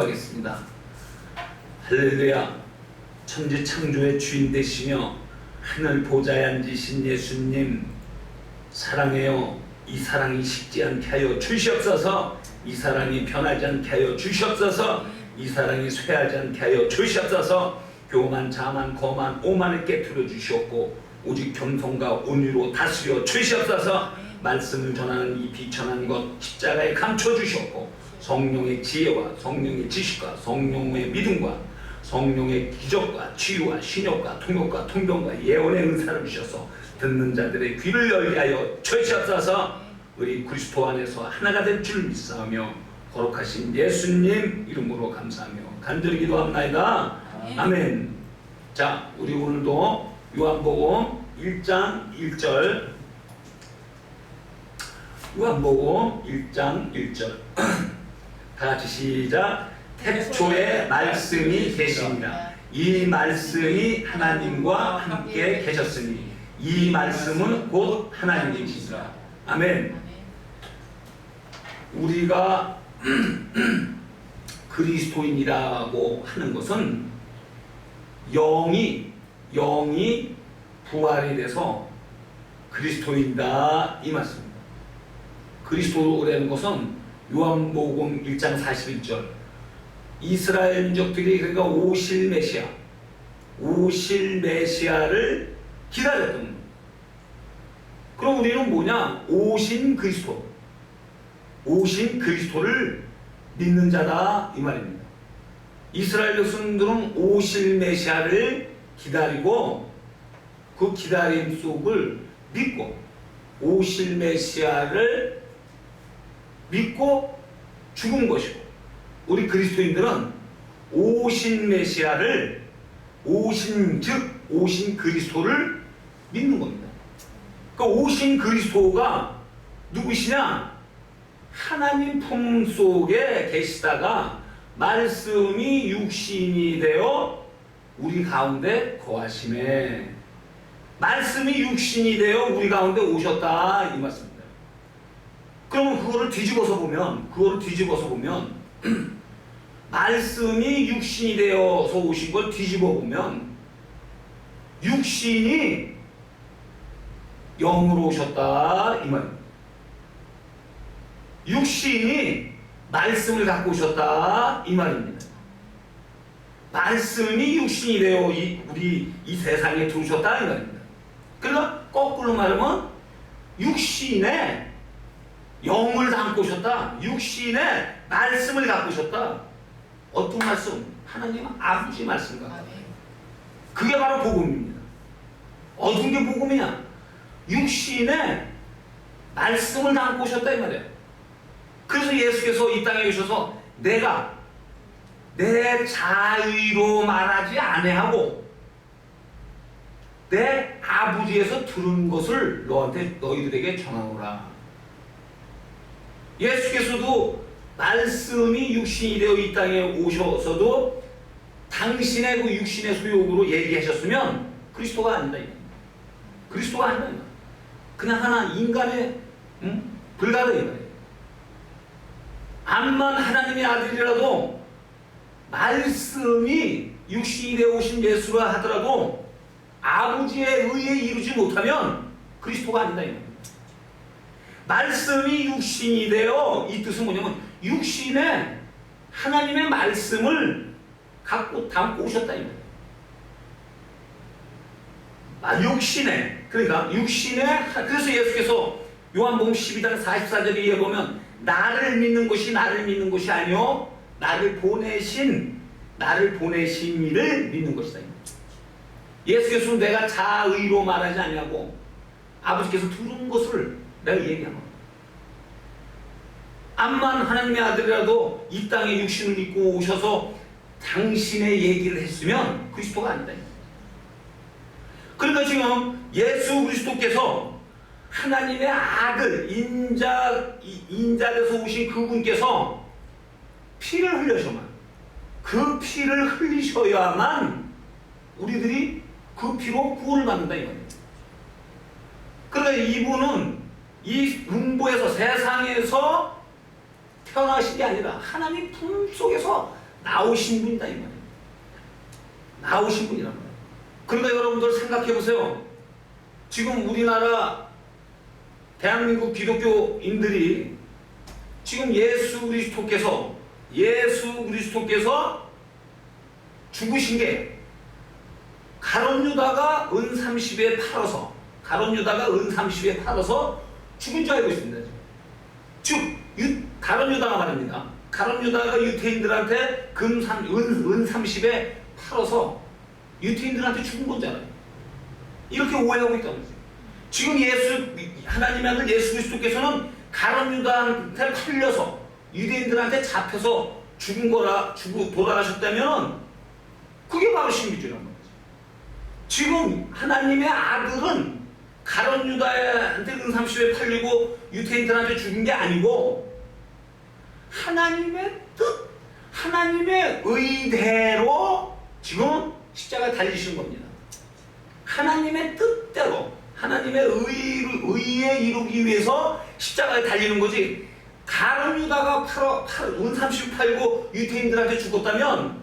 기도하겠습니다. 할렐루야. 천지 창조의 주인 되시며 하늘 보좌에 앉으신 예수님 사랑해요. 이 사랑이 식지 않게 하여 주시옵소서. 이 사랑이 변하지 않게 하여 주시옵소서. 이 사랑이 쇠하지 않게 하여 주시옵소서. 교만 자만 거만 오만을 깨뜨려 주시옵고 오직 겸손과 온유로 다스려 주시옵소서. 말씀을 전하는 이 비천한 것 십자가에 감춰 주시옵고 성령의 지혜와 성령의 지식과 성령의 믿음과 성령의 기적과 치유와 신욕과 통역과 통병과 예언의 은사를 주셔서 듣는 자들의 귀를 열게 하여 주시옵소서. 우리 그리스도 안에서 하나가 될 줄 믿사오며 거룩하신 예수님 이름으로 감사하며 간절히 기도합나이다. 아멘. 자 우리 오늘도 요한복음 1장 1절. 요한복음 1장 1절 다 같이 시작 태초에 말씀이 계십니다. 이 말씀이 하나님과 함께 계셨으니 이 말씀은 곧 하나님이시다. 아멘. 우리가 그리스도인이라고 하는 것은 영이 영이 부활이 돼서 그리스도인다 이 말씀입니다. 그리스도라는 것은 요한복음 1장 41절 이스라엘 민족들이 그러니까 오실 메시아 오실 메시아를 기다렸던. 그럼 우리는 뭐냐? 오신 그리스도 오신 그리스도를 믿는 자다 이 말입니다. 이스라엘 백성들은 오실 메시아를 기다리고 그 기다림 속을 믿고 오실 메시아를 믿고 죽은 것이고 우리 그리스도인들은 오신 메시아를 오신 즉 오신 그리스도를 믿는 겁니다. 그러니까 오신 그리스도가 누구시냐? 하나님 품 속에 계시다가 말씀이 육신이 되어 우리 가운데 거하심에 말씀이 육신이 되어 우리 가운데 오셨다 이 말씀입니다. 그러면 그거를 뒤집어서 보면 그거를 뒤집어서 보면 말씀이 육신이 되어서 오신 걸 뒤집어 보면 육신이 영으로 오셨다 이 말입니다. 육신이 말씀을 갖고 오셨다 이 말입니다. 말씀이 육신이 되어 이, 우리 이 세상에 들어오셨다 이 말입니다. 그러니까 거꾸로 말하면 육신에 영을 담고 오셨다. 육신에 말씀을 갖고 오셨다. 어떤 말씀? 하나님 아버지 말씀 갖고. 그게 바로 복음입니다. 어떤 게 복음이냐? 육신에 말씀을 담고 오셨다 이 말이에요. 그래서 예수께서 이 땅에 오셔서 내가 내 자의로 말하지 아니하고 내 아버지에서 들은 것을 너한테 너희들에게 전하노라. 예수께서도 말씀이 육신이 되어 이 땅에 오셔서도 당신의 그 육신의 소욕으로 얘기하셨으면 그리스도가 아니다. 그리스도가 아니다. 그냥 하나 인간의 응? 불가능이 말이에요. 암만 하나님의 아들이라도 말씀이 육신이 되어 오신 예수라 하더라도 아버지의 의에 이루지 못하면 그리스도가 아니다. 말씀이 육신이 되어 이 뜻은 뭐냐면 육신에 하나님의 말씀을 갖고 담고 오셨다 이 말이에요. 아, 육신에 그러니까 육신에 하- 그래서 예수께서 요한복음 12장 44절에 보면 나를 믿는 것이 나를 믿는 것이 아니요 나를 보내신 나를 보내신 이를 믿는 것이다. 예수께서는 내가 자의로 말하지 아니하고 아버지께서 들은 것을 내가 얘기하는 거야. 암만 하나님의 아들이라도 이 땅에 육신을 입고 오셔서 당신의 얘기를 했으면 그리스도가 아니다. 그러니까 지금 예수 그리스도께서 하나님의 아들 인자 이- 인자돼서 오신 그분께서 피를 흘려셔만 그 피를 흘리셔야만 우리들이 그 피로 구원을 받는다 이거예요. 그러니까 이분은 이 음보에서 세상에서 태어나신 게 아니라 하나님 품 속에서 나오신 분이다 이 말이에요. 나오신 분이란 말이에요. 그러니까 여러분들 생각해 보세요. 지금 우리나라 대한민국 기독교인들이 지금 예수 그리스도께서 예수 그리스도께서 죽으신 게 가론 유다가 은 30에 팔아서 가론 유다가 은 30에 팔아서 죽은 줄 알고 있습니다. 지금. 가론 유다가 말입니다. 가론 유다가 유태인들한테 금 3, 은, 은 30에 팔아서 유태인들한테 죽은 거잖아요. 이렇게 오해하고 있다는 거죠. 지금 예수 하나님의 아들 예수 그리스도께서는 가론 유다한테 팔려서 유대인들한테 잡혀서 죽은 거라 죽고 돌아가셨다면 그게 바로 신비주의란 말이죠. 지금 하나님의 아들은 가론 유다한테 은 30에 팔리고 유태인들한테 죽은 게 아니고 하나님의 뜻, 하나님의 의대로 지금 십자가에 달리신 겁니다. 하나님의 뜻대로 하나님의 의, 의에 이루기 위해서 십자가에 달리는 거지 가론 유다가 팔어, 팔, 은30 팔고 유태인들한테 죽었다면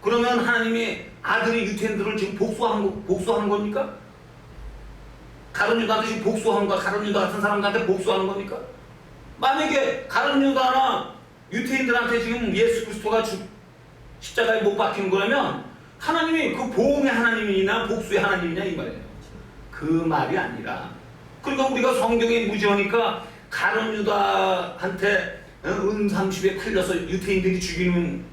그러면 하나님이 아들이 유태인들을 지금 복수한, 거, 복수하는 겁니까? 가론 유다한테 복수하는 거야? 가론 유다 같은 사람들한테 복수하는 겁니까? 만약에 가론 유다나 유태인들한테 지금 예수 그리스도가 죽, 십자가에 못 박힌 거라면 하나님이 그 보응의 하나님이냐 복수의 하나님이냐 이 말이에요. 그 말이 아니라 그러니까 우리가 성경에 무지하니까 가론 유다한테 어, 은 30에 팔려서 유태인들이 죽이는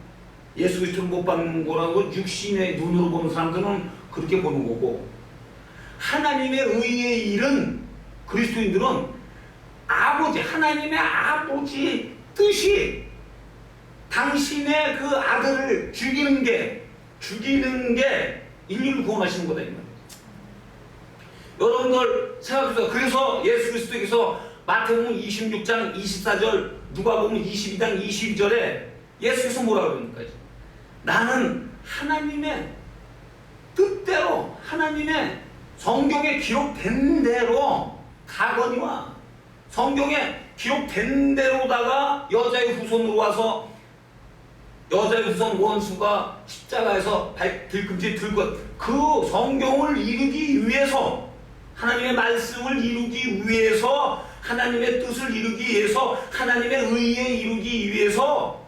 예수 그리스도를 못 받는 거라고 육신의 눈으로 보는 사람들은 그렇게 보는 거고 하나님의 의의 일은 그리스도인들은 아버지 하나님의 아버지 뜻이 당신의 그 아들을 죽이는 게 죽이는 게 인류를 구원하시는 거다. 여러분들 생각해보세요. 그래서 예수 그리스도께서 마태복음 26장 24절 누가복음 22장 22절에 예수께서 뭐라 그럽니까? 나는 하나님의 뜻대로 하나님의 성경에 기록된 대로 가거니와 성경에 기록된 대로다가 여자의 후손으로 와서 여자의 후손 원수가 십자가에서 발, 들금지 들고 그 성경을 이루기 위해서 하나님의 말씀을 이루기 위해서 하나님의 뜻을 이루기 위해서 하나님의 의에 이루기 위해서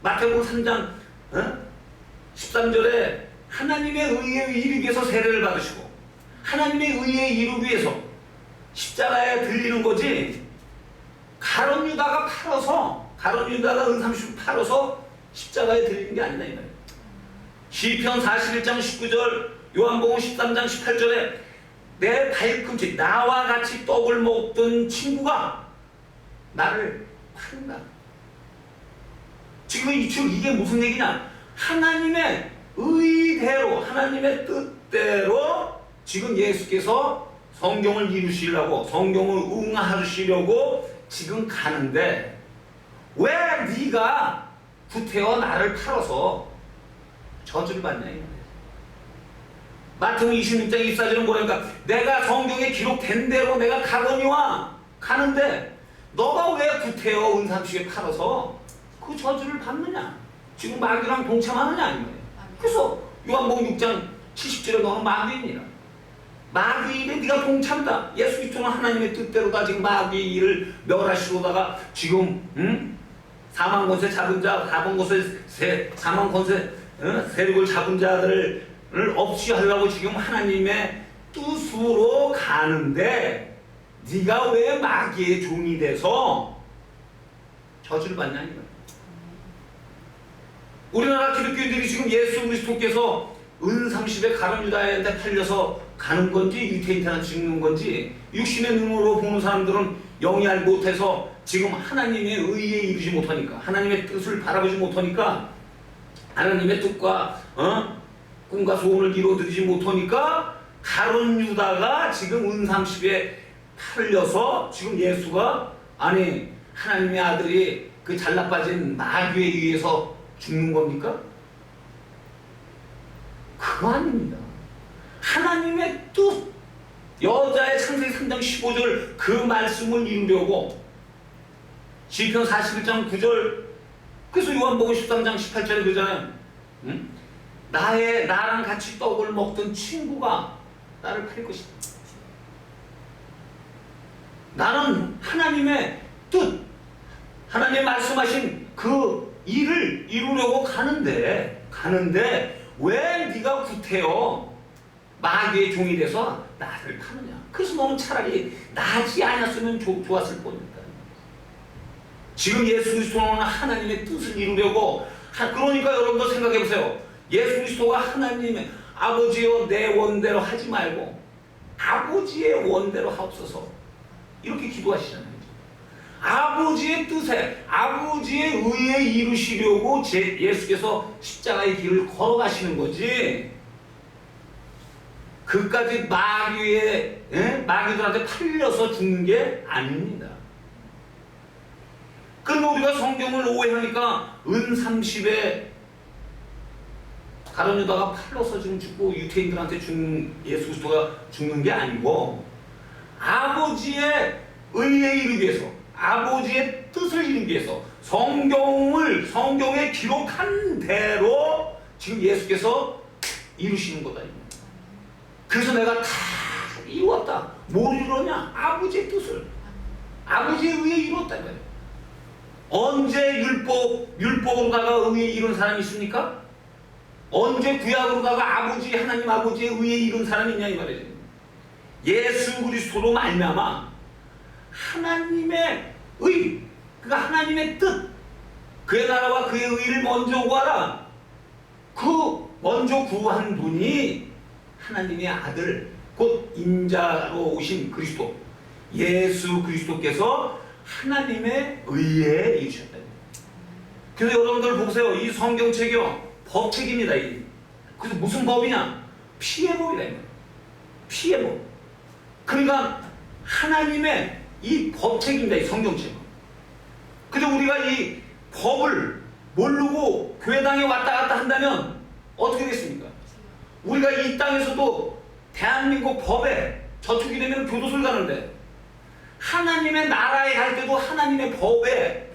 마태복음 3장 어? 13절에 하나님의 의에 이루기 위해서 세례를 받으시고 하나님의 의에 이루기 위해서 십자가에 들리는 거지 가론 유다가 팔아서 가론 유다가 은30 팔아서 십자가에 들리는 게 아니다 이 말이에요. 시편 41장 19절 요한복음 13장 18절에 내 발꿈치 나와 같이 떡을 먹던 친구가 나를 판다. 지금 이, 즉 이게 무슨 얘기냐? 하나님의 의대로 하나님의 뜻대로 지금 예수께서 성경을 이루시려고 성경을 응하시려고 지금 가는데 왜 네가 구태여 나를 팔아서 저주를 받냐. 마태복음 26장 24절은 뭐랄까 내가 성경에 기록된 대로 내가 가거니와 가는데 너가 왜 구태여 은삼식에 팔아서 그 저주를 받느냐 지금 마귀랑 동참하느냐 이 말이야. 그래서 요한복음 6장 70절에 너는 마귀인이라 마귀 일에 네가 동참다. 예수 그리스도는 하나님의 뜻대로다. 지금 마귀 일을 멸하시로다가 지금 응? 사망 권세 잡은 자, 사망 권세 세, 사망 권세 어? 세력을 잡은 자들을 없이 하려고 지금 하나님의 뜻으로 가는데 네가 왜 마귀의 종이 돼서 저주를 받냐 이거야. 우리나라 기독교인들이 지금 예수 그리스도께서 은 30에 가론 유다한테 팔려서 가는 건지 유태인한테 죽는 건지 육신의 눈으로 보는 사람들은 영이 알 못해서 지금 하나님의 의에 이르지 못하니까 하나님의 뜻을 바라보지 못하니까 하나님의 뜻과 어? 꿈과 소원을 이루어드리지 못하니까 가론 유다가 지금 은 30에 팔려서 지금 예수가 아니 하나님의 아들이 그 잘나빠진 마귀에 의해서 죽는 겁니까? 그거 아닙니다. 하나님의 뜻, 여자의 창세기 3장 15절 그 말씀을 이루려고 시편 41장 9절 그래서 요한복음 13장 18절에 그러잖아요. 응? 나의 나랑 같이 떡을 먹던 친구가 나를 팔 것이다. 나는 하나님의 뜻, 하나님 말씀하신 그 일을 이루려고 가는데 가는데 왜 네가 구태여 마귀의 종이 돼서 나를 파느냐? 그래서 너는 차라리 나지 않았으면 좋, 좋았을 뻔했다. 지금 예수 그리스도는 하나님의 뜻을 이루려고 하- 그러니까 여러분도 생각해 보세요. 예수 그리스도가 하나님의 아버지여 내 원대로 하지 말고 아버지의 원대로 하옵소서 이렇게 기도하시잖아요. 아버지의 뜻에 아버지의 의에 이루시려고 제, 예수께서 십자가의 길을 걸어가시는 거지. 그까지 마귀의 예? 마귀들한테 팔려서 죽는 게 아닙니다. 그럼 우리가 성경을 오해하니까 은 30에 가론 유다가 팔로서 지금 죽고 유태인들한테 죽는 예수 그리스도가 죽는 게 아니고 아버지의 의에 이르기 위해서 아버지의 뜻을 이루기 위해서 성경을 성경에 기록한 대로 지금 예수께서 이루시는 거다. 그래서 내가 다 이루었다. 뭘 이루냐? 아버지의 뜻을 아버지의 의에 이루었다. 언제 율법 율법으로다가 의에 이룬 사람이 있습니까? 언제 구약으로다가 아버지 하나님 아버지의 의에 이룬 사람이 있냐 이 말이죠. 예수 그리스도로 말미암아 하나님의 의, 그가 하나님의 뜻, 그의 나라와 그의 의를 먼저 구하라. 그 먼저 구한 분이 하나님의 아들, 곧 인자로 오신 그리스도, 예수 그리스도께서 하나님의 의에 이르셨다. 그래서 여러분들 보세요. 이 성경책이요. 법책입니다. 이. 그래서 무슨 법이냐? 피해 법이다. 이 말이에요. 피해 법. 그러니까 하나님의 이 법책입니다. 이 성경책. 근데 우리가 이 법을 모르고 교회당에 왔다 갔다 한다면 어떻게 됐습니까? 우리가 이 땅에서도 대한민국 법에 저축이 되면 교도소를 가는데 하나님의 나라에 갈 때도 하나님의 법에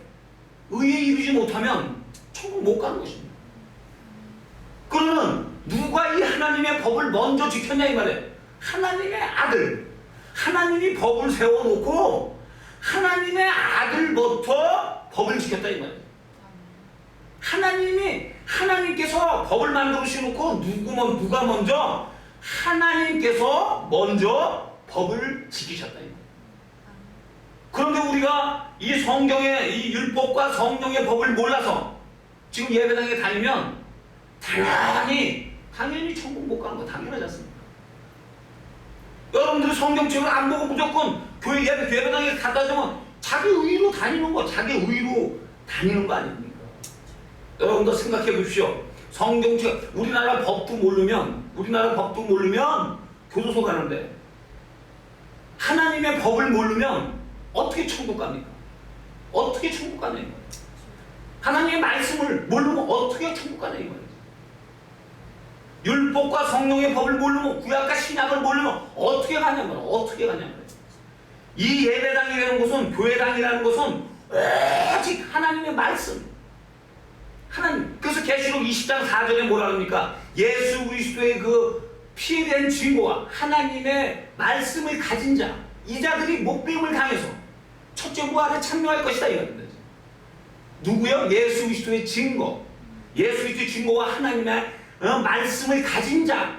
의에 이르지 못하면 천국 못 가는 것입니다. 그러면 누가 이 하나님의 법을 먼저 지켰냐 이 말이에요. 하나님의 아들. 하나님이 법을 세워놓고 하나님의 아들부터 법을 지켰다 이 말이에요. 하나님이 하나님께서 법을 만들어 놓고 누구 먼 누가 먼저 하나님께서 먼저 법을 지키셨다 이 말이에요. 그런데 우리가 이 성경의 이 율법과 성령의 법을 몰라서 지금 예배당에 다니면 당연히 당연히 천국 못 가는 거 당연하지 않습니까? 여러분들이 성경책을 안 보고 무조건 교회 예배 예배당에 갖다 주면 자기 의로 다니는 거 자기 의로 다니는 거 아닙니까? 여러분도 생각해 보십시오. 성경책 우리나라 법도 모르면 우리나라 법도 모르면 교도소 가는데 하나님의 법을 모르면 어떻게 천국 갑니까? 어떻게 천국 가냐 이거예요. 하나님의 말씀을 모르면 어떻게 천국 가냐 이거예요. 율법과 성령의 법을 모르면 구약과 신약을 모르면 어떻게 가냐면 어떻게 가냐면 이 예배당이라는 곳은 교회당이라는 곳은 오직 하나님의 말씀 하나님 그래서 계시록 20장 4절에 뭐라 그럽니까? 예수 그리스도의 그 피해된 증거와 하나님의 말씀을 가진 자 이 자들이 목배임을 당해서 첫째 부활에 참여할 것이다 이겁니다. 누구요? 예수 그리스도의 증거. 예수 그리스도의 증거와 하나님의 어, 말씀을 가진 자.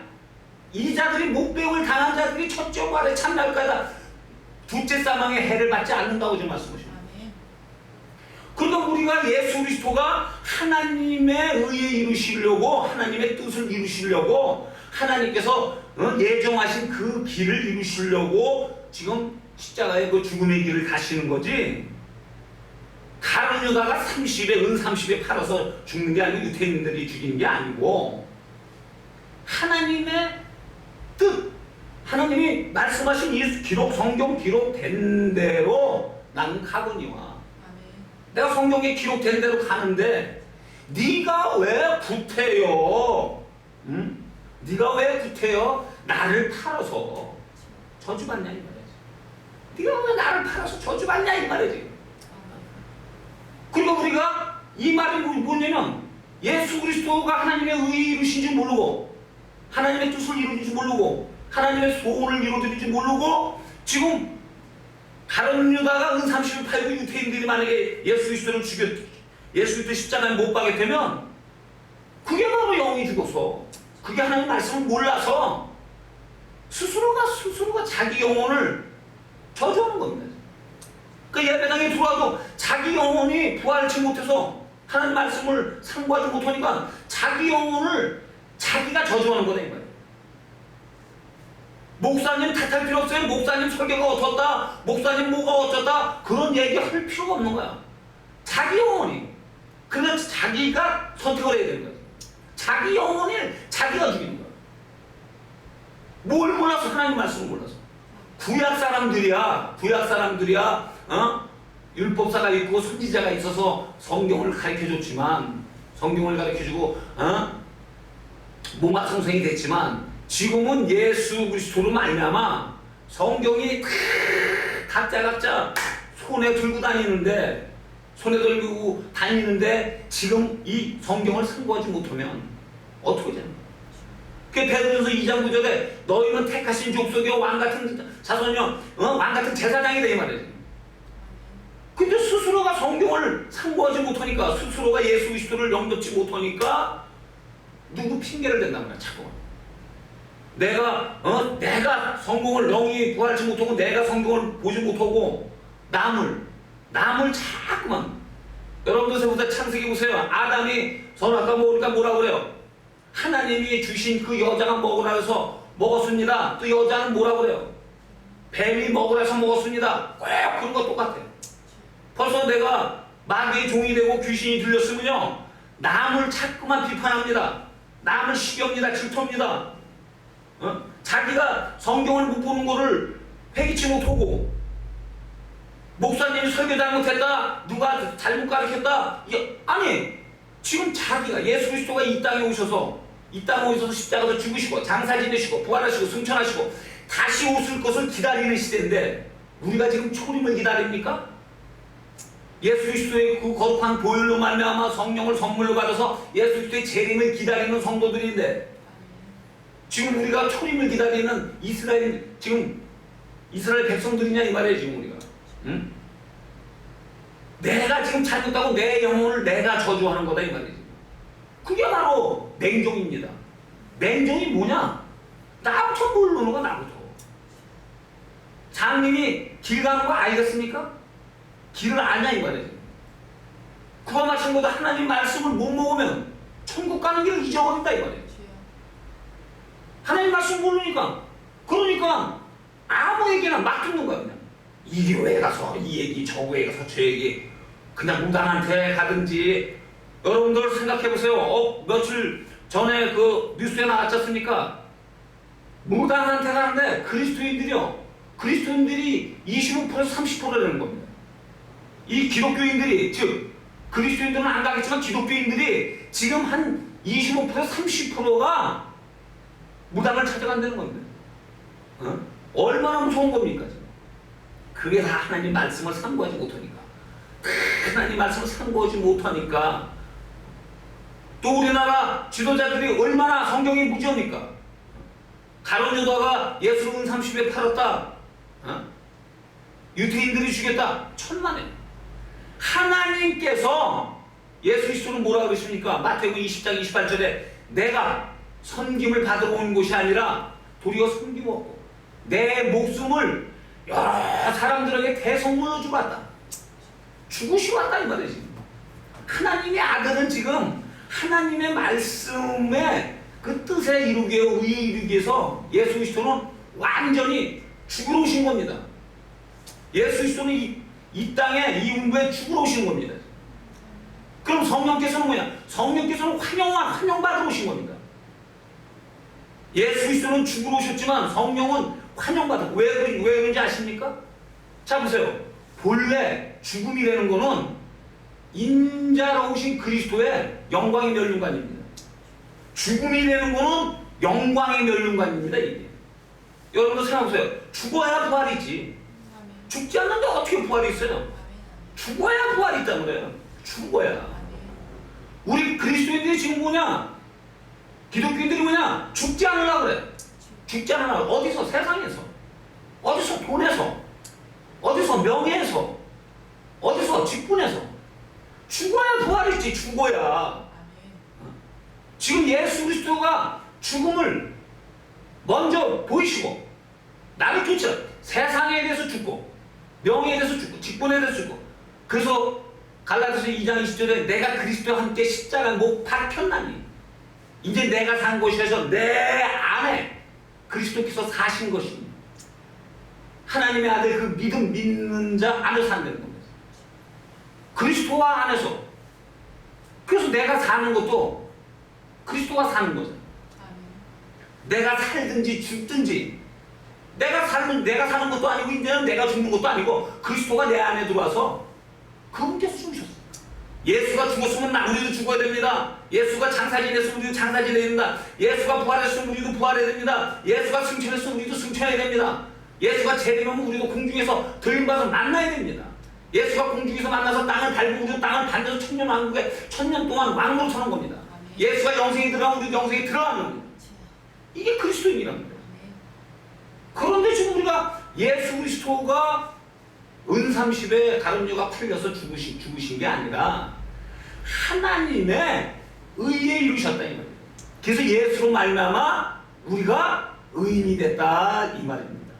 이 자들이 목배임을 당한 자들이 첫째 부활에 참여할 거다. 둘째 사망의 해를 받지 않는다고 지금 말씀하십니다. 그러니까 우리가 예수 그리스도가 하나님의 의에 이루시려고 하나님의 뜻을 이루시려고 하나님께서 어, 예정하신 그 길을 이루시려고 지금 십자가의 그 죽음의 길을 가시는 거지 가론 유다가 30에 은 30에 팔아서 죽는 게 아니고 유태인들이 죽이는 게 아니고 하나님의 뜻 하나님이 말씀하신 이 기록 성경 기록된 대로 나는 가거니와. 내가 성경에 기록된 대로 가는데 네가 왜 구태여? 응? 네가 왜 구태여? 나를 팔아서 저주받냐 이 말이지. 네가 왜 나를 팔아서 저주받냐 이 말이지. 그리고 우리가 이 말이 뭐- 뭐냐면 예수 그리스도가 하나님의 의에 이루신 줄 모르고 하나님의 뜻을 이루는 줄 모르고 하나님의 소원을 줄 모르고 지금 다른 유다가 은삼십을 팔고 유태인들이 만약에 예수 그리스도를 죽여 예수 그리스도 십자가에 못 박게 되면 그게 바로 영이 죽어서 그게 하나님 말씀을 몰라서 스스로가 스스로가 자기 영혼을 저주하는 겁니다. 그 예배당에 들어와도 자기 영혼이 부활치 못해서 하나님 말씀을 상고하지 못하니까 자기 영혼을 자기가 저주하는 거다 이 말이에요. 목사님 탓할 필요 없어요. 목사님 설교가 어떻다. 목사님 뭐가 어쩌다. 그런 얘기 할 필요가 없는 거야. 자기 영혼이. 그래서 자기가 선택을 해야 되는 거야. 자기 영혼이 자기가 죽이는 거야. 뭘 몰라서 하나님 말씀을 몰라서. 구약 사람들이야. 구약 사람들이야. 어? 율법사가 있고 선지자가 있어서 성경을 가르쳐 줬지만 성경을 가르쳐 주고 어? 성생이 됐지만 지금은 예수 그리스도로 말미암아 성경이 다 각자 각자 손에 들고 다니는데 손에 들고 다니는데 지금 이 성경을 상고하지 못하면 어떻게 되는 거야? 그 베드로전서 2장 9절에 너희는 택하신 족속이요 왕 같은 자손이요 어? 왕 같은 제사장이다 이 말이지. 근데 스스로가 성경을 상고하지 못하니까 스스로가 예수 그리스도를 영접지 못하니까 누구 핑계를 댄단 말이야 자꾸. 내가 어? 내가 성공을 영이 구하지 못하고 내가 성경을 보지 못하고 남을 남을 자꾸만. 여러분들 보다 창세기 보세요. 아담이 선 아까 먹으니까 뭐라 그래요? 하나님이 주신 그 여자가 먹으라 해서 먹었습니다. 또 여자는 뭐라 그래요? 뱀이 먹으라 해서 먹었습니다. 꼭 그런 거 똑같아요 벌써 내가 마귀의 종이 되고 귀신이 들렸으면요. 남을 자꾸만 비판합니다 남을 시기합니다 질투합니다 어? 자기가 성경을 못 보는 거를 회개치 못하고 목사님이 설교 잘못했다 누가 잘못 가르쳤다 아니 지금 자기가 예수 그리스도가 이 땅에 오셔서 이 땅에 오셔서 십자가에서 죽으시고 장사 지내시고 부활하시고 승천하시고 다시 오실 것을 기다리는 시대인데 우리가 지금 초림을 기다립니까? 예수 그리스도의 그 거룩한 보혈로 말미암아 성령을 선물로 받아서 예수 그리스도의 재림을 기다리는 성도들인데 지금 우리가 초림을 기다리는 이스라엘 지금 이스라엘 백성들이냐 이 말이에요 지금 우리가. 응? 내가 지금 잘못하고 내 영혼을 내가 저주하는 거다 이 말이지. 그게 바로 맹종입니다. 맹종이 뭐냐? 나부터 모르는 거 나부터. 장님이 길 가는 거 알겠습니까? 길을 아냐 이 말이지. 그와 마찬가지로 하나님 말씀을 못 먹으면 천국 가는 길을 잊어버린다 이 말이에요 하나님 말씀 모르니까. 그러니까 아무에게나 막 듣는 거야 그냥. 이 교회 가서 이 얘기 저 교회 가서 저 얘기. 그냥 무당한테 가든지. 여러분들 생각해 보세요. 어 며칠 전에 그 뉴스에 나왔지 않습니까? 무당한테 가는데 그리스도인들이요. 그리스도인들이 25%에서 30%라는 겁니다 이 기독교인들이 즉 그리스도인들은 안 가겠지만 기독교인들이 지금 한 25% 30%가 무당을 찾아간다는 건데 어? 얼마나 무서운 겁니까 지금? 그게 다 하나님 말씀을 상고하지 못하니까. 하나님 말씀을 상고하지 못하니까. 또 우리나라 지도자들이 얼마나 성경이 무지합니까? 가론 유다가 예수를 30에 팔았다. 어? 유태인들이 죽였다. 천만에 하나님께서 예수 그리스도는 뭐라 그러십니까 마태복음 20장 28절에 내가 선김을 받으러 온 곳이 아니라 도리어 섬기고 내 목숨을 여러 사람들에게 대성물로 주고 왔다. 죽으시고 왔다 이 말이지. 하나님의 아들은 지금 하나님의 말씀에 그 뜻에 이루기 위해 이루기 위해서 예수 그리스도는 완전히 죽으러 오신 겁니다. 예수 그리스도는 이, 이 땅에 이 운구에 죽으러 오신 겁니다. 그럼 성령께서는 뭐냐? 성령께서는 환영 환영 받으러 오신 겁니다. 예수 그리스도는 죽으러 오셨지만 성령은 환영받아. 왜, 왜 그런지 아십니까? 자 보세요. 본래 죽음이라는 거는 인자로 오신 그리스도의 영광의 멸륜관입니다. 죽음이라는 거는 영광의 멸륜관입니다. 이게. 여러분들 생각해보세요. 죽어야 부활이지. 죽지 않는데 어떻게 부활이 있어요? 죽어야 부활이 있단 말이에요. 죽어야. 우리 그리스도인들이 지금 뭐냐? 기독교인들이 뭐냐? 죽지 않으려고 그래. 죽지 않으려고. 어디서? 세상에서. 어디서? 돈에서. 어디서? 명예에서. 어디서? 직분에서. 죽어야 부활했지, 죽어야. 지금 예수 그리스도가 죽음을 먼저 보이시고 나를 쫓아 세상에 대해서 죽고 명예에 대해서 죽고 직분에 대해서 죽고. 그래서 갈라디아서 2장 20절에 내가 그리스도와 함께 십자가 못 박혔나니. 이제 내가 산 것이라서 내 안에 그리스도께서 사신 것이니 하나님의 아들 그 믿음 믿는 자 안에 산다는 겁니다. 그리스도와 안에서. 그래서 내가 사는 것도 그리스도가 사는 거죠. 내가 살든지 죽든지 내가 살면 내가 사는 것도 아니고 이제는 내가 죽는 것도 아니고 그리스도가 내 안에 들어와서 그분께서 죽으셨어. 예수가 죽었으면 나 우리도 죽어야 됩니다. 예수가 장사진했으면 우리도 장사진해야 됩니다. 예수가 부활했으면 우리도 부활해야 됩니다. 예수가 승천했으면 우리도 승천해야 됩니다. 예수가 재림하면 우리도 공중에서 들림받아서 만나야 됩니다. 예수가 공중에서 만나서 땅을 밟고 우리도 땅을 밟아서 천년 왕국에 천년 동안 왕으로 서는 겁니다. 예수가 영생에 들어가면 우리도 영생에 들어가는 겁니다. 이게 그리스도인이라는 거예요. 그런데 지금 우리가 예수 그리스도가 은삼십에 가름류가 팔려서 죽으신, 죽으신 게 아니라 하나님의 의에 이루셨다 이 말이에요. 그래서 예수로 말미암아 우리가 의인이 됐다 이 말입니다.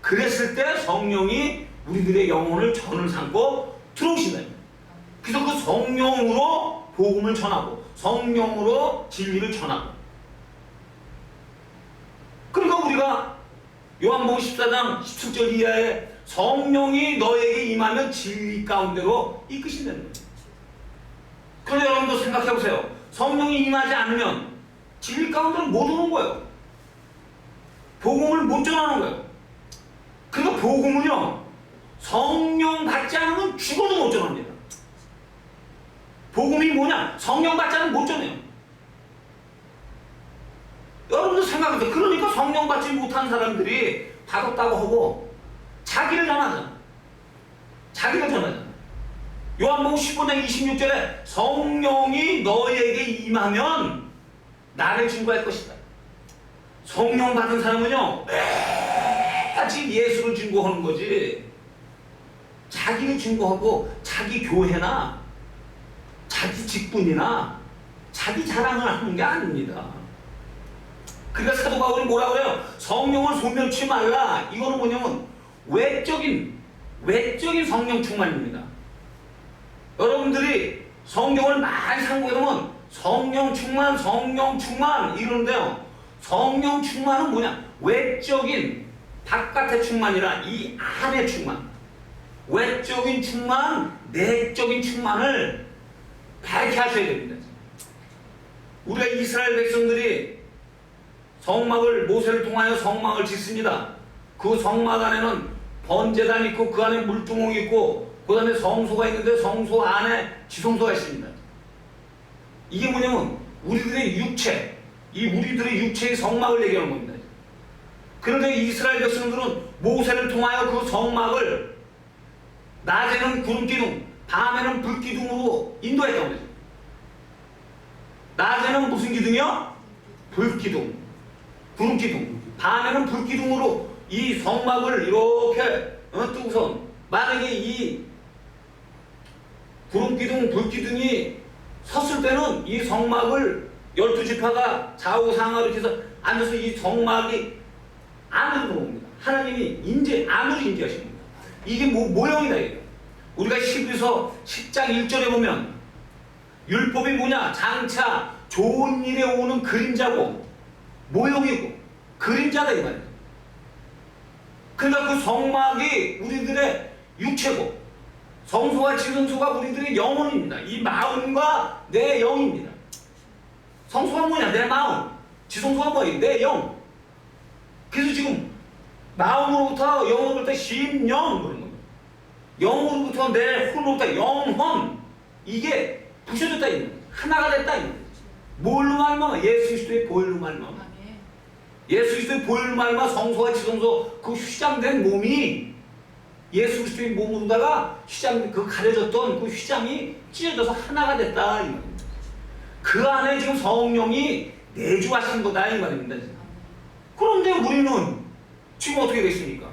그랬을 때 성령이 우리들의 영혼을 전을 삼고 들어오신다. 그래서 그 성령으로 복음을 전하고 성령으로 진리를 전하고 그러니까 우리가 요한복음 14장 17절 이하에 성령이 너에게 임하면 진리 가운데로 이끄신다는 거예요. 그런데 여러분도 생각해 보세요. 성령이 임하지 않으면 진리 가운데로 못 오는 거예요. 복음을 못 전하는 거예요. 그러니까 복음은요, 성령 받지 않으면 죽어도 못 전합니다. 복음이 뭐냐? 성령 받지 않으면 못 전해요. 여러분들 생각해보세요. 그러니까 성령 받지 못한 사람들이 받았다고 하고 자기를 전하잖아. 자기를 전하잖아. 요한복음 15장 26절에 성령이 너에게 임하면 나를 증거할 것이다. 성령 받은 사람은요 매같이 예수를 증거하는 거지. 자기를 증거하고 자기 교회나 자기 직분이나 자기 자랑을 하는 게 아닙니다. 그러니까 사도 바울이 뭐라 그래요? 성령을 소멸치 말라. 이거는 뭐냐면 외적인 외적인 성령 충만입니다. 여러분들이 성경을 많이 상고해보면 성령 충만, 성령 충만 이러는데요. 성령 충만은 뭐냐? 외적인 바깥의 충만이라 이 안의 충만. 외적인 충만, 내적인 충만을 밝게 하셔야 됩니다. 우리가 이스라엘 백성들이 성막을 모세를 통하여 성막을 짓습니다. 그 성막 안에는 번제단 있고 그 안에 물두멍 있고 그 다음에 성소가 있는데 성소 안에 지성소가 있습니다. 이게 뭐냐면 우리들의 육체, 이 우리들의 육체의 성막을 얘기하는 겁니다. 그런데 이스라엘 백성들은 모세를 통하여 그 성막을 낮에는 구름 기둥, 밤에는 불 기둥으로 인도했다고 그러죠. 낮에는 무슨 기둥이요? 불 기둥, 구름 기둥. 밤에는 불 기둥으로 이 성막을 이렇게 어, 뜨고선 만약에 이 구름 기둥, 불 기둥이 섰을 때는 이 성막을 열두 지파가 좌우 상하로 해서 앉아서 이 성막이 안으로 들어옵니다. 하나님이 인재 안으로 인지하신 겁니다. 이게 뭐 모형이다 이게. 우리가 히브리서 10장 1절에 보면 율법이 뭐냐? 장차 좋은 일에 오는 그림자고 모형이고 그림자다 이 말이에요. 그러니까 그 성막이 우리들의 육체고 성소와 지성소가 우리들의 영혼입니다. 이 마음과 내 영입니다. 성소가 뭐냐? 내 마음. 지성소가 뭐야? 내 영. 그래서 지금 마음으로부터 영으로부터 심령 그런 겁니다. 영으로부터 내 혼으로부터 영혼 이게 부셔졌다 이 말이에요. 하나가 됐다 이 말이에요. 뭘로 말마? 예수 그리스도의 보혈로 말마. 예수 그리스도의 말마 성소와 지성소 그 휘장된 몸이 예수 그리스도의 몸으로다가 휘장 그 가려졌던 그 휘장이 찢어져서 하나가 됐다 이 말입니다. 그 안에 지금 성령이 내주하신 거다 이 말입니다. 그런데 우리는 지금 어떻게 됐습니까?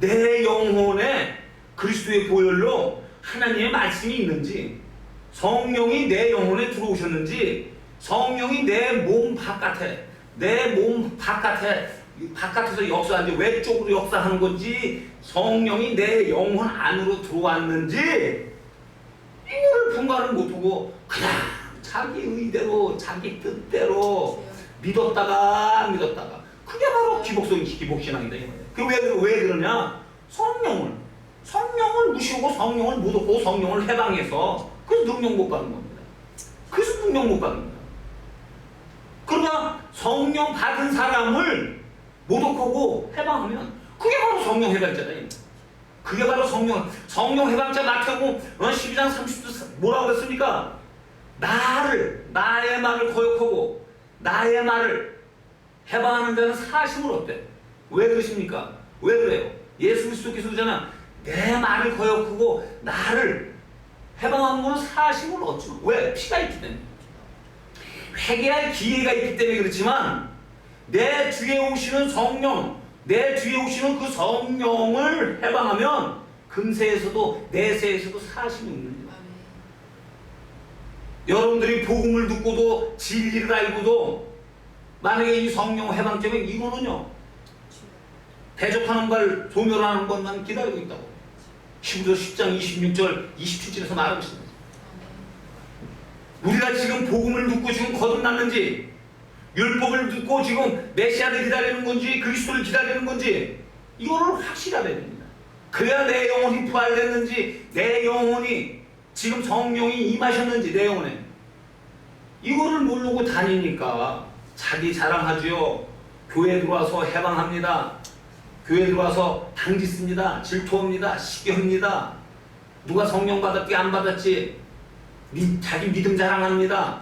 내 영혼에 그리스도의 보혈로 하나님의 말씀이 있는지 성령이 내 영혼에 들어오셨는지 성령이 내 몸 바깥에 내 몸 바깥에 바깥에서 역사하는지 외쪽으로 역사하는 건지 성령이 내 영혼 안으로 들어왔는지 이거를 분간을 못하고 그냥 자기 의대로 자기 뜻대로 믿었다가 안 믿었다가 그게 바로 기복성 기복신앙이다 이 말이야. 그왜왜 그러냐? 성령을 성령을 무시하고 성령을 못 얻고 성령을 해방해서 그래서 능력 못 받는 겁니다. 그래서 능력 못 받는 거야. 그러나 성령 받은 사람을 못 얻고 해방하면 그게 바로 성령 해방자다. 그게 바로 성령 성령 해방자 마태복음 어, 12장 30절 뭐라고 그랬습니까? 나를 나의 말을 거역하고 나의 말을 해방하는 자는 사심을 얻대. 왜 그러십니까? 왜 그래요? 예수 그리스도께서 그러잖아. 내 말을 거역하고 나를 해방하는 것은 사심을 얻지. 왜? 피가 있기 때문에. 회개할 기회가 있기 때문에 그렇지만 내 뒤에 오시는 성령, 내 뒤에 오시는 그 성령을 해방하면 금세에서도 내세에서도 사심이 없는. 아멘. 여러분들이 복음을 듣고도 진리를 알고도 만약에 이 성령 해방되면 이거는요 대적하는 걸 소멸하는 것만 기다리고 있다고 히브리서 10장 26절 27절에서 말하고 있습니다 우리가 지금 복음을 듣고 지금 거듭났는지 율법을 듣고 지금 메시아를 기다리는 건지 그리스도를 기다리는 건지 이거를 알아야 됩니다. 그래야 내 영혼이 부활됐는지 내 영혼이 지금 성령이 임하셨는지 내 영혼에. 이거를 모르고 다니니까 자기 자랑하지요. 교회 들어와서 해방합니다. 교회 들어와서 당지 씁니다. 질투합니다. 시기합니다. 누가 성령 받았기 안 받았지 미- 자기 믿음 자랑합니다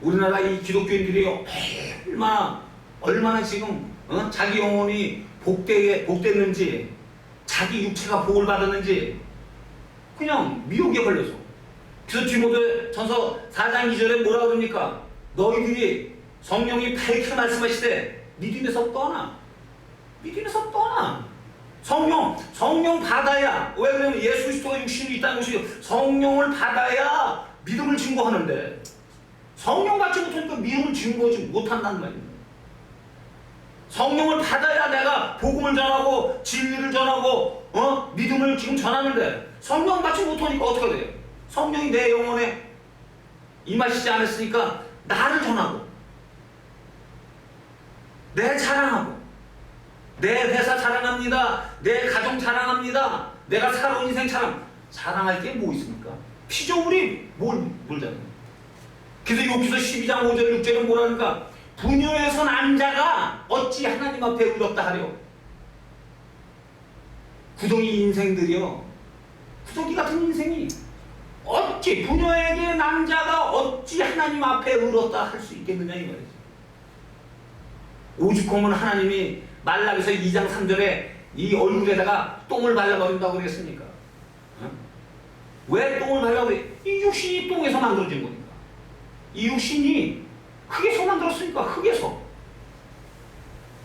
우리나라 이 기독교인들이 얼마나 얼마나 지금 어? 자기 영혼이 복되게 복됐는지 자기 육체가 복을 받았는지 그냥 미혹에 걸려서 그래서 디모데 전서 4장 2절에 뭐라 그럽니까? 너희들이 성령이 밝게 말씀하시되 믿음에서 떠나 믿음에서 떠나 성령 성령 받아야 왜 그러면 예수 그리스도가 육신이 있다는 것이 성령을 받아야 믿음을 증거하는데 성령 받지 못하니까 믿음을 증거하지 못한다는 말입니다. 성령을 받아야 내가 복음을 전하고 진리를 전하고 어 믿음을 지금 전하는데 성령 받지 못하니까 어떻게 돼요? 성령이 내 영혼에 임하시지 않았으니까 나를 전하고 내 자랑하고 내 회사 자랑합니다. 내 가정 자랑합니다. 내가 살아온 인생 자랑 자랑할 게 뭐 있습니까? 피조물이 뭘 물잖아요. 그래서 여기서 12장 5절 6절에 뭐라니까 분유에서 난 자가 어찌 하나님 앞에 의롭다 하려 구덩이 인생들이요 구덩이 같은 인생이 어찌 부녀에게 남자가 어찌 하나님 앞에 의롭다 할 수 있겠느냐 이 말이죠. 오죽하면 하나님이 말라기서 2장 3절에 이 얼굴에다가 똥을 발라버린다고 그랬습니까? 어? 왜 똥을 발라버려? 이 육신이 똥에서 만들어진 거니까. 이 육신이 흙에서 만들었으니까 흙에서.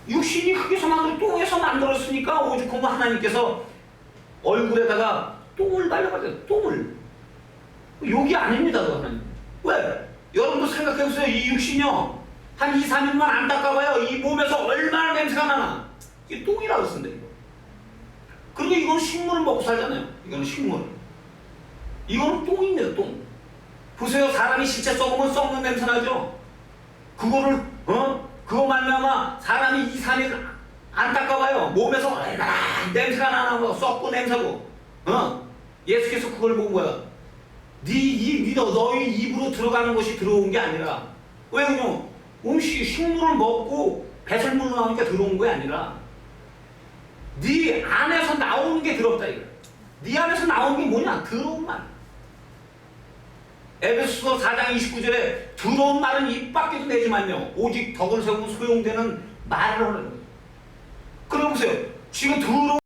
육신이 흙에서 만들 똥에서 만들었으니까 오죽하면 하나님께서 얼굴에다가 똥을 발라버려요. 똥을. 욕이 아닙니다, 그 하나님. 왜? 여러분도 생각해보세요. 이 육신이요. 한 2, 3일만 안 닦아봐요. 이 몸에서 얼마나 냄새가 나나. 이게 똥이라고 쓴대, 이거. 그리고 이건 식물을 먹고 살잖아요. 이거는 식물. 이거는 똥입니다, 똥. 보세요. 사람이 실제 썩으면 썩는 냄새 나죠? 그거를, 어? 그거 말미암아 사람이 2, 3일 안 닦아봐요. 몸에서 얼마나 냄새가 나나, 뭐 썩고 냄새고. 어? 예수께서 그걸 본 거야. 네 입, 네 너- 너희 입으로 들어가는 것이 들어온 게 아니라 왜 그냥 음식 식물을 먹고 배설물로 나오니까 들어온 게 아니라 네 안에서 나오는 게 들었다 이거. 네 안에서 나오는 게 뭐냐? 들어온 말. 에베소서 4장 29절에 들어온 말은 입 밖에도 내지만요. 오직 덕을 세우면 소용되는 말을 하는 거예요. 그럼 보세요. 지금 들어온